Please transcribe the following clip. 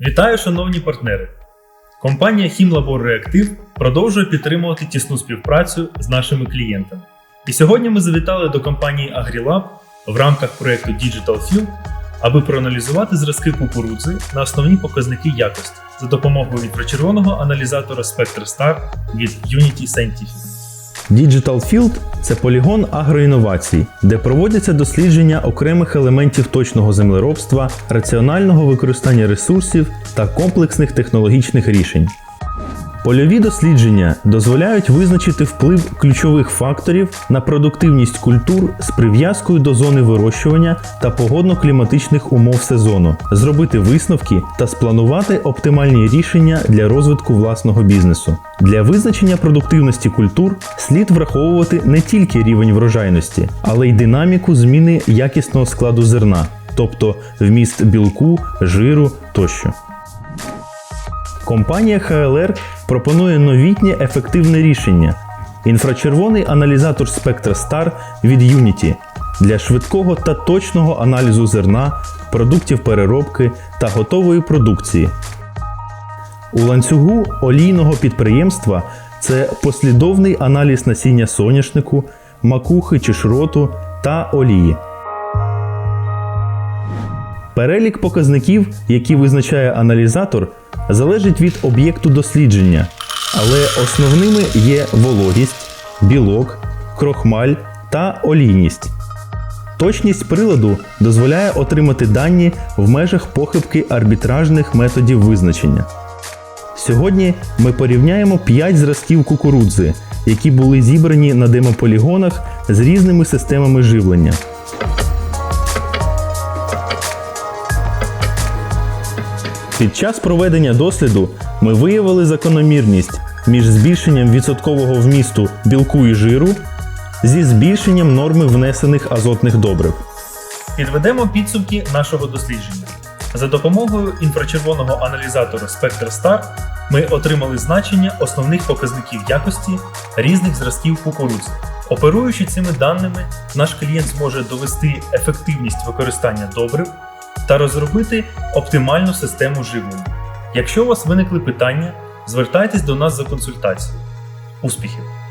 Вітаю, шановні партнери! Компанія Хімлабор Реактив продовжує підтримувати тісну співпрацю з нашими клієнтами. І сьогодні ми завітали до компанії AgriLab в рамках проєкту Digital Field, аби проаналізувати зразки кукурудзи на основні показники якості за допомогою інфрачервоного аналізатора Spectre Star від Unity Scientific. Digital Field – це полігон агроінновацій, де проводяться дослідження окремих елементів точного землеробства, раціонального використання ресурсів та комплексних технологічних рішень. Польові дослідження дозволяють визначити вплив ключових факторів на продуктивність культур з прив'язкою до зони вирощування та погодно-кліматичних умов сезону, зробити висновки та спланувати оптимальні рішення для розвитку власного бізнесу. Для визначення продуктивності культур слід враховувати не тільки рівень врожайності, але й динаміку зміни якісного складу зерна, тобто вміст білку, жиру тощо. Компанія HLR пропонує новітнє ефективне рішення інфрачервоний аналізатор Spectra Star від Unity для швидкого та точного аналізу зерна, продуктів переробки та готової продукції. У ланцюгу олійного підприємства це послідовний аналіз насіння соняшнику, макухи чи шроту та олії. Перелік показників, які визначає аналізатор, залежить від об'єкту дослідження, але основними є вологість, білок, крохмаль та олійність. Точність приладу дозволяє отримати дані в межах похибки арбітражних методів визначення. Сьогодні ми порівняємо 5 зразків кукурудзи, які були зібрані на демополігонах з різними системами живлення. Під час проведення досліду ми виявили закономірність між збільшенням відсоткового вмісту білку і жиру зі збільшенням норми внесених азотних добрив. Підведемо підсумки нашого дослідження. За допомогою інфрачервоного аналізатора Spectre Star ми отримали значення основних показників якості різних зразків кукурудзи. Оперуючи цими даними, наш клієнт зможе довести ефективність використання добрив та розробити оптимальну систему живлення. Якщо у вас виникли питання, звертайтесь до нас за консультацією. Успіхів!